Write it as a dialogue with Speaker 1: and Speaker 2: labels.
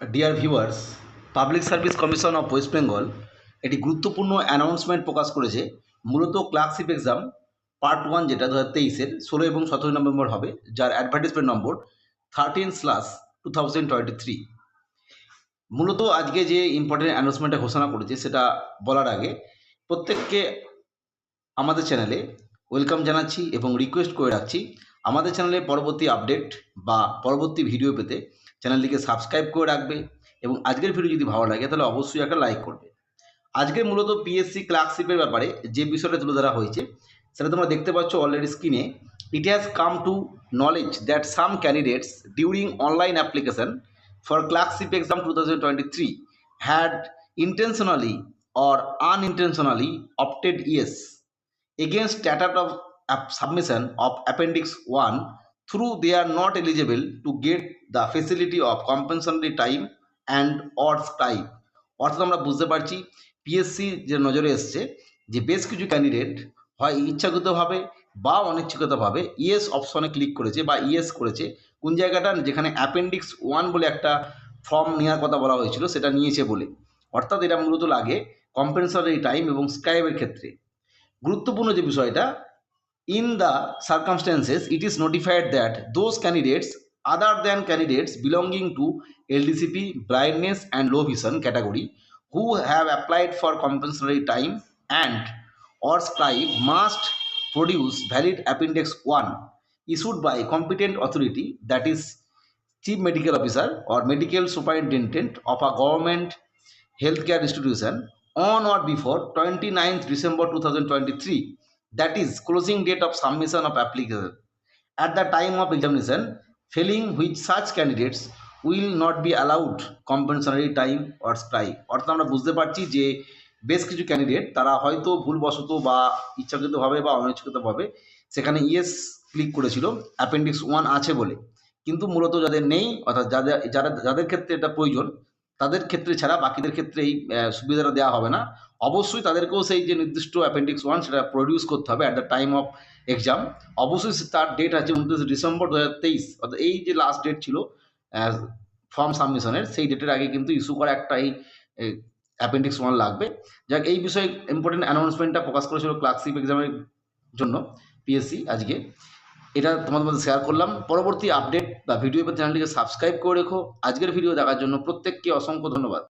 Speaker 1: Dear viewers public service commission of West Bengal একটি গুরুত্বপূর্ণ announcement প্রকাশ করেছে, মূলত ক্লার্কশিপ এক্সাম পার্ট ওয়ান যেটা দু হাজার তেইশের ষোলো এবং সতেরো নভেম্বর হবে, যার advertisement number thirteen slash two thousand twenty three মূলত আজকে যে ইম্পর্টেন্ট অ্যানাউন্সমেন্টটা ঘোষণা করেছে, সেটা বলার আগে প্রত্যেককে আমাদের চ্যানেলে ওয়েলকাম জানাচ্ছি এবং রিকোয়েস্ট করে রাখছি। আমাদের চ্যানেলে পরবর্তী আপডেট বা পরবর্তী ভিডিও পেতে চ্যানেলটিকে সাবস্ক্রাইব করে রাখবে এবং আজকের ভিডিও যদি ভালো লাগে তাহলে অবশ্যই একটা লাইক করবে। আজকে মূলত পিএসসি ক্লার্কশিপের ব্যাপারে যে বিষয়টা তুলে ধরা হয়েছে, সেটা তোমরা দেখতে পাচ্ছ অলরেডি স্ক্রিনে it has come to knowledge that some candidates during online application for clerkship exam two thousand twenty three had intentionally or unintentionally opted yes against status app- submission of appendix 1 through they are not eligible to get the facility of compensatory time and or scribe অর্থাৎ আমরা বুঝতে পারছি PSC যে নজরে এসছে, যে বেশ কিছু ক্যান্ডিডেট হয় ইচ্ছাকৃতভাবে বা অনিচ্ছাকৃতভাবে ইয়েস অপশনে ক্লিক করেছে বা ইয়েস করেছে। কোন জায়গাটা? যেখানে অ্যাপেন্ডিক্স ওয়ান বলে একটা ফর্ম নেওয়ার কথা বলা হয়েছিল, সেটা নিয়েছে বলে। অর্থাৎ এটা মূলত লাগে কম্পেনসারি টাইম এবং স্ক্রাইবের ক্ষেত্রে। গুরুত্বপূর্ণ যে বিষয়টা In the circumstances, it is notified that those candidates other than candidates belonging to LDCP, blindness and low vision category who have applied for compensatory time and or scribe must produce valid appendix 1 issued by competent authority that is chief medical officer or medical superintendent of a government healthcare institution on or before 29th December 2023 that is closing date of submission of application at the time of examination failing which such candidates will not be allowed compensatory time or scribe অর্থাৎ আমরা বুঝতে পারছি যে বেশ কিছু candidate তারা হয়তো ভুলবশত বা ইচ্ছাকৃতভাবে বা অনিচ্ছাকৃতভাবে সেখানে ইয়েস ক্লিক করেছিল অ্যাপেন্ডিক্স ওয়ান আছে বলে কিন্তু মূলত যাদের নেই অর্থাৎ যাদের যারা যাদের ক্ষেত্রে এটা প্রয়োজন তাদের ক্ষেত্রে ছাড়া বাকিদের ক্ষেত্রে এই সুবিধাটা দেওয়া হবে না। অবশ্যই তাদেরকেও সেই যে নির্দিষ্ট অ্যাপেন্ডিক্স ওয়ান সেটা প্রডিউস করতে হবে at the time of exam অবশ্যই তার ডেট আছে উনত্রিশ ডিসেম্বর দু হাজার তেইশ। অর্থাৎ এই যে লাস্ট ডেট ছিল ফর্ম সাবমিশনের সেই ডেটের আগে কিন্তু ইস্যু করা একটা এই অ্যাপেন্ডিক্স ওয়ান লাগবে। যাক, এই বিষয়ে ইম্পর্টেন্ট অ্যানাউন্সমেন্টটা প্রকাশ করেছিল ক্লার্কশিপ এক্সামের জন্য পিএসসি আজকে। এটা তোমাদের মধ্যে শেয়ার করলাম। পরবর্তী আপডেট বা ভিডিও চ্যানেলটিকে সাবস্ক্রাইব করে রেখো। আজকের ভিডিও দেখার জন্য প্রত্যেককে অসংখ্য ধন্যবাদ।